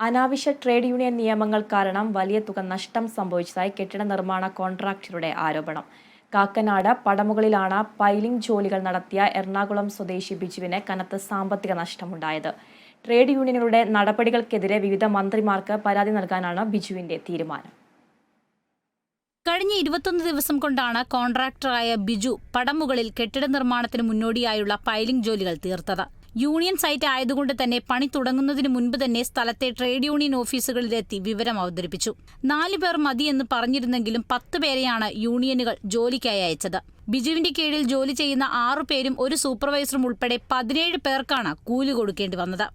അനാവശ്യ trade union നിയമങ്ങൾ കാരണം വലിയ തുക നഷ്ടം സംഭവിച്ചതായി കെട്ടിട നിർമ്മാണ കോൺട്രാക്ടറുടെ ആരോപണം. കാക്കനാട് പടമുകളിലാണ് പൈലിംഗ് ജോലികൾ നടത്തിയ എറണാകുളം സ്വദേശി ബിജുവിന് കനത്ത സാമ്പത്തിക നഷ്ടമുണ്ടായത്. ട്രേഡ് യൂണിയനുകളുടെ നടപടികൾക്കെതിരെ വിവിധ മന്ത്രിമാർക്ക് പരാതി നൽകാനാണ് ബിജുവിന്റെ തീരുമാനം. കഴിഞ്ഞ ഇരുപത്തൊന്ന് ദിവസം കൊണ്ടാണ് കോൺട്രാക്ടറായ ബിജു പടമുകളിൽ കെട്ടിട നിർമ്മാണത്തിന് മുന്നോടിയായുള്ള പൈലിംഗ് ജോലികൾ തീർത്തത്. യൂണിയൻ സൈറ്റ് ആയതുകൊണ്ട് തന്നെ പണി തുടങ്ങുന്നതിന് മുൻപ് തന്നെ സ്ഥലത്തെ ട്രേഡ് യൂണിയൻ ഓഫീസുകളിലെത്തി വിവരം അവതരിപ്പിച്ചു. നാലു പേർ മതിയെന്ന് പറഞ്ഞിരുന്നെങ്കിലും പത്ത് പേരെയാണ് യൂണിയനുകൾ ജോലിക്കായി അയച്ചത്. ബിജുവിന്റെ കീഴിൽ ജോലി ചെയ്യുന്ന ആറു പേരും ഒരു സൂപ്പർവൈസറും ഉൾപ്പെടെ പതിനേഴ് പേർക്കാണ് കൂലി കൊടുക്കേണ്ടി വന്നത്.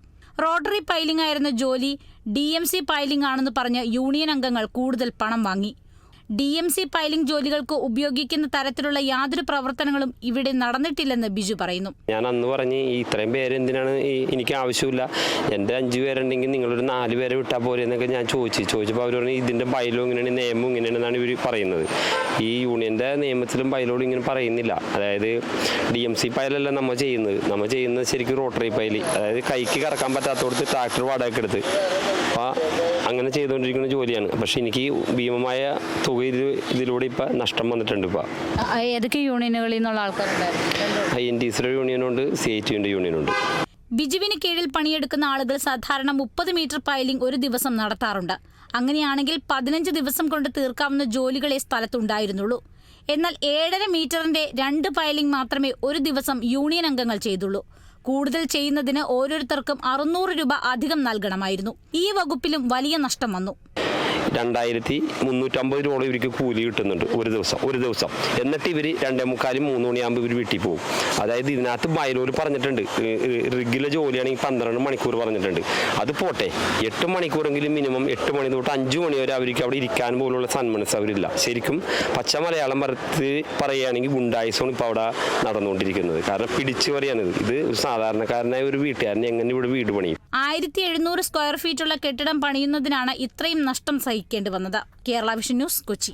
റോട്ടറി പൈലിംഗ് ആയിരുന്ന ജോലി ഡി എം സി പൈലിംഗ് ആണെന്ന് പറഞ്ഞ് യൂണിയൻ അംഗങ്ങൾ കൂടുതൽ പണം വാങ്ങി. ഡി എം സി പൈലിംഗ് ജോലികൾക്ക് ഉപയോഗിക്കുന്ന തരത്തിലുള്ള യാതൊരു പ്രവർത്തനങ്ങളും ഇവിടെ നടന്നിട്ടില്ലെന്ന് ബിജു പറയുന്നു. ഞാൻ അന്ന് പറഞ്ഞ് ഇത്രയും പേര് എന്തിനാണ് എനിക്ക് ആവശ്യമില്ല. എന്റെ അഞ്ച് പേരുണ്ടെങ്കിൽ നിങ്ങളൊരു നാല് പേരെ വിട്ടാൽ പോലെ എന്നൊക്കെ ഞാൻ ചോദിച്ചു. ചോദിച്ചപ്പോൾ അവർ പറഞ്ഞു ഇതിന്റെ ബൈലോ ഇങ്ങനെയാണ് നിയമം ഇങ്ങനെയാണെന്നാണ് ഇവർ പറയുന്നത്. ഈ യൂണിയന്റെ നിയമത്തിലും ബൈലോടും ഇങ്ങനെ പറയുന്നില്ല. അതായത് ഡി എം സി പൈലല്ല നമ്മൾ ചെയ്യുന്നത്. നമ്മൾ ചെയ്യുന്നത് ശരിക്കും റോട്ടറി പൈൽ അതായത് കൈക്ക് കറക്കാൻ പറ്റാത്തടത്ത് ട്രാക്ടർ വാടകയ്ക്ക് എടുത്ത് അപ്പോൾ അങ്ങനെ ചെയ്തുകൊണ്ടിരിക്കുന്ന ജോലിയാണ്. പക്ഷെ എനിക്ക് ഭീമമായ തുക ഇത് ഇതിലൂടെ ഇപ്പം നഷ്ടം വന്നിട്ടുണ്ട് ഇപ്പോൾ ഏതൊക്കെ യൂണിയനുകളിൽ നിന്നുള്ള ആൾക്കാരുണ്ടായിരുന്നു? ഐ എൻ ടി സിയുടെ യൂണിയനുണ്ട് സി ഐ ടിയുടെ യൂണിയനുണ്ട്. ബിജുവിന് കീഴിൽ പണിയെടുക്കുന്ന ആളുകൾ സാധാരണ മുപ്പത് മീറ്റർ പൈലിംഗ് ഒരു ദിവസം നടത്താറുണ്ട്. അങ്ങനെയാണെങ്കിൽ പതിനഞ്ച് ദിവസം കൊണ്ട് തീർക്കാവുന്ന ജോലികളെ സ്ഥലത്തുണ്ടായിരുന്നുള്ളൂ. എന്നാൽ ഏഴര മീറ്ററിന്റെ രണ്ട് പൈലിംഗ് മാത്രമേ ഒരു ദിവസം യൂണിയൻ അംഗങ്ങൾ ചെയ്തുള്ളൂ. കൂടുതൽ ചെയ്യുന്നതിന് ഓരോരുത്തർക്കും അറുന്നൂറ് രൂപ അധികം നൽകണമായിരുന്നു. ഈ വകുപ്പിലും വലിയ നഷ്ടം വന്നു. രണ്ടായിരത്തി മുന്നൂറ്റമ്പത് രൂപ ഇവർക്ക് കൂലി കിട്ടുന്നുണ്ട് ഒരു ദിവസം ഒരു ദിവസം. എന്നിട്ട് ഇവർ രണ്ടേ മുക്കാലും മൂന്ന് മണിയാകുമ്പോൾ ഇവർ വീട്ടിൽ പോകും. അതായത് ഇതിനകത്ത് ബയലൂർ പറഞ്ഞിട്ടുണ്ട് റിഗിലെ ജോലിയാണെങ്കിൽ പന്ത്രണ്ട് മണിക്കൂർ പറഞ്ഞിട്ടുണ്ട്. അത് പോട്ടെ എട്ട് മണിക്കൂറെങ്കിലും മിനിമം എട്ട് മണി തൊട്ട് അഞ്ച് മണി വരെ അവർക്ക് അവിടെ ഇരിക്കാൻ പോലുള്ള സന്മനസ് അവരില്ല ശരിക്കും പച്ച മലയാളം പറത്ത് പറയുകയാണെങ്കിൽ ഗുണ്ടായിസോണ് ഇപ്പോൾ അവിടെ നടന്നുകൊണ്ടിരിക്കുന്നത്. കാരണം പിടിച്ചു പറയാണിത് ഇത് ഒരു സാധാരണക്കാരനായ ഒരു വീട്ടുകാരനെ എങ്ങനെ ഇവിടെ വീട് പണിയും? ആയിരത്തി എഴുന്നൂറ് സ്ക്വയർ ഫീറ്റുള്ള കെട്ടിടം പണിയുന്നതിനാണ് ഇത്രയും നഷ്ടം സഹിക്കേണ്ടി വന്നത്. Kerala vision news Kochi.